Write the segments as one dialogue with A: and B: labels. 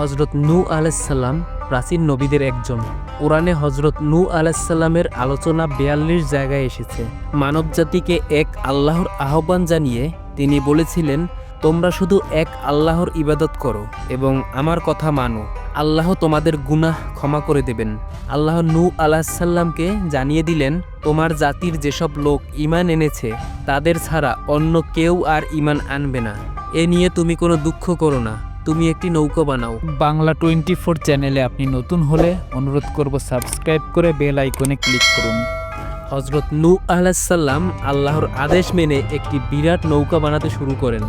A: হজরত নু আলাইসাল্লাম প্রাচীন নবীদের একজন। কোরআনে হজরত নু আলাইসাল্লামের আলোচনা বেয়াল্লিশ জায়গায় এসেছে। মানবজাতিকে এক আল্লাহর আহ্বান জানিয়ে তিনি বলেছিলেন, তোমরা শুধু এক আল্লাহর ইবাদত করো এবং আমার কথা মানো। আল্লাহ তোমাদের গুনাহ ক্ষমা করে দেবেন। আল্লাহ নূ আলাহিসাল্লামকে জানিয়ে দিলেন, তোমার জাতির যেসব লোক ইমান এনেছে, তাদের ছাড়া অন্য কেউ আর ইমান আনবে না। এ নিয়ে তুমি কোনো দুঃখ করো না। তুমি একটি নৌকা বানাও।
B: বাংলা টোয়েন্টি ফোর চ্যানেলে আপনি নতুন হলে অনুরোধ করব সাবস্ক্রাইব করে বেল আইকনে ক্লিক করুন।
A: হজরত নূ আলাহিসাল্লাম আল্লাহর আদেশ মেনে একটি বিরাট নৌকা বানাতে শুরু করেন।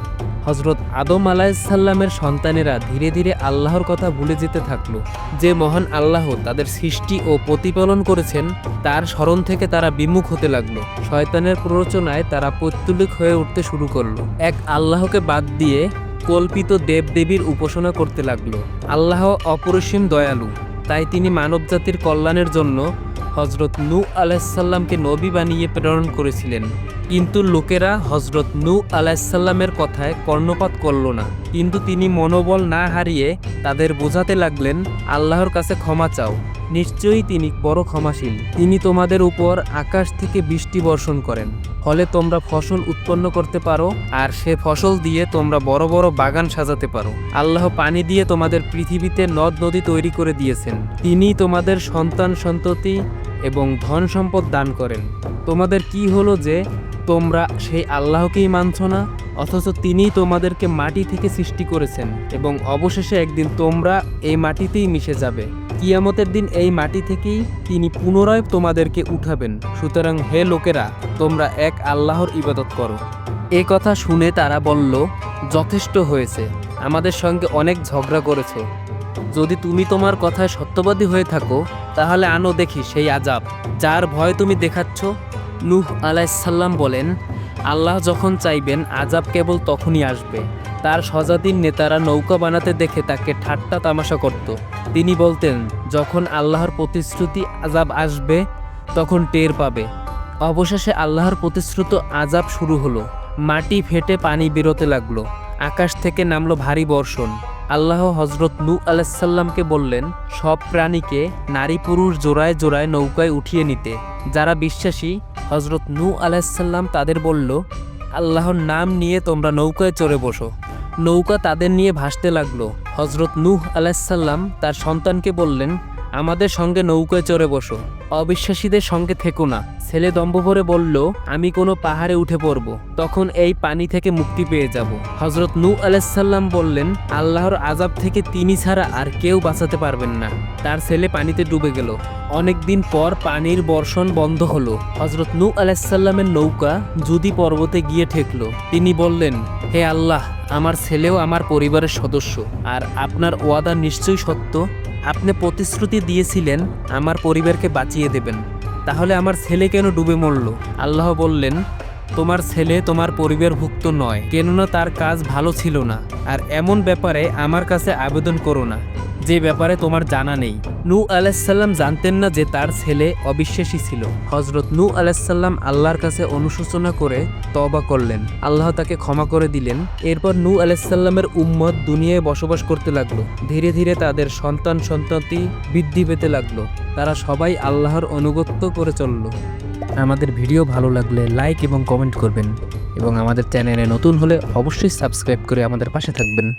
A: হজরত আদম আলাহিসাল্লামের সন্তানেরা ধীরে ধীরে আল্লাহর কথা ভুলে যেতে থাকল। যে মহান আল্লাহ তাদের সৃষ্টি ও প্রতিপালন করেছেন, তার স্মরণ থেকে তারা বিমুখ হতে লাগল। শয়তানের প্ররোচনায় তারা পৈত্তুলিক হয়ে উঠতে শুরু করল। এক আল্লাহকে বাদ দিয়ে কল্পিত দেবদেবীর উপাসনা করতে লাগল। আল্লাহ অপরিসীম দয়ালু, তাই তিনি মানবজাতির কল্যাণের জন্য হজরত নু আলাইসাল্লামকে নবী বানিয়ে প্রেরণ করেছিলেন। কিন্তু লোকেরা হজরত নু আলাইসাল্লামের কথায় কর্ণপাত করল না। কিন্তু তিনি মনোবল না হারিয়ে তাদের বোঝাতে লাগলেন, আল্লাহর কাছে ক্ষমা চাও। নিশ্চয়ই তিনি বড় ক্ষমাশীল। তিনি তোমাদের উপর আকাশ থেকে বৃষ্টি বর্ষণ করেন। ফলে তোমরা ফসল উৎপন্ন করতে পারো, আর সে ফসল দিয়ে তোমরা বড় বড় বাগান সাজাতে পারো। আল্লাহ পানি দিয়ে তোমাদের পৃথিবীতে নদ নদী তৈরি করে দিয়েছেন। তিনি তোমাদের সন্তান সন্ততি এবং ধন সম্পদ দান করেন। তোমাদের কি হলো যে তোমরা সেই আল্লাহকেই মানছ না, অথচ তিনিই তোমাদেরকে মাটি থেকে সৃষ্টি করেছেন, এবং অবশেষে একদিন তোমরা এই মাটিতেই মিশে যাবে। কিয়ামতের দিন এই মাটি থেকেই তিনি পুনরায় তোমাদেরকে উঠাবেন। সুতরাং হে লোকেরা, তোমরা এক আল্লাহর ইবাদত করো। এ কথা শুনে তারা বলল, যথেষ্ট হয়েছে। আমাদের সঙ্গে অনেক ঝগড়া করেছ। যদি তুমি তোমার কথায় সত্যবাদী হয়ে থাকো, তাহলে আনো দেখি সেই আজাব। যার ভয় তুমি দেখাচ্ছ? নূহ আলাইসাল্লাম বলেন, আল্লাহ যখন চাইবেন, আজাব কেবল তখনই আসবে। তার স্বজাতির নেতারা নৌকা বানাতে দেখে তাকে ঠাট্টা তামাশা করত। তিনি বলতেন, যখন আল্লাহর প্রতিশ্রুতি আজাব আসবে, তখন টের পাবে। অবশেষে আল্লাহর প্রতিশ্রুত আজাব শুরু হলো। মাটি ফেটে পানি বেরোতে লাগল। আকাশ থেকে নামলো ভারী বর্ষণ। আল্লাহ হজরত নু আলাইসাল্লামকে বললেন, সব প্রাণীকে নারী পুরুষ জোড়ায় জোড়ায় নৌকায় উঠিয়ে নিতে। যারা বিশ্বাসী হজরত নু আলাইসাল্লাম তাদের বলল আল্লাহর নাম নিয়ে তোমরা নৌকায় চড়ে বসো। নৌকা তাদের নিয়ে ভাসতে লাগল। হজরত নূহ আলাইসাল্লাম তার সন্তানকে বললেন আমাদের সঙ্গে নৌকায় চড়ে বসো। অবিশ্বাসীদের সঙ্গে থেকো না। ছেলে দম্ভ ভরে বলল, আমি কোনো পাহাড়ে উঠে পড়ব। তখন এই পানি থেকে মুক্তি পেয়ে যাব। হজরত নূ আলাইসাল্লাম বললেন, আল্লাহর আজাব থেকে তিনি ছাড়া আর কেউ বাঁচাতে পারবেন না। তার ছেলে পানিতে ডুবে গেল। অনেকদিন পর পানির বর্ষণ বন্ধ হলো। হজরত নু আলাইসাল্লামের নৌকা যদি পর্বতে গিয়ে ঠেকলো। তিনি বললেন, হে আল্লাহ, আমার ছেলেও আমার পরিবারের সদস্য। আর আপনার ওয়াদা নিশ্চয়ই সত্য। আপনি প্রতিশ্রুতি দিয়েছিলেন আমার পরিবারকে বাঁচিয়ে দেবেন। তাহলে আমার ছেলে কেন ডুবে মরল? আল্লাহ বললেন, তোমার ছেলে তোমার পরিবারভুক্ত নয়, কেননা তার কাজ ভালো ছিল না, আর এমন ব্যাপারে আমার কাছে আবেদন করো না। যে ব্যাপারে তোমার জানা নেই। নূ আলাইসাল্লাম জানতেন না যে তার ছেলে অবিশ্বাসী ছিল। হজরত নু আলাইসাল্লাম আল্লাহর কাছে অনুশোচনা করে তবা করলেন। আল্লাহ তাকে ক্ষমা করে দিলেন। এরপর নু আলাইসাল্লামের উম্মত দুনিয়ায় বসবাস করতে লাগল। ধীরে ধীরে তাদের সন্তান সন্ততি বৃদ্ধি পেতে লাগল। তারা সবাই আল্লাহর অনুগত্য করে চলল। আমাদের ভিডিও ভালো লাগলে লাইক এবং কমেন্ট করবেন। এবং আমাদের চ্যানেলে নতুন হলে অবশ্যই সাবস্ক্রাইব করে আমাদের পাশে থাকবেন।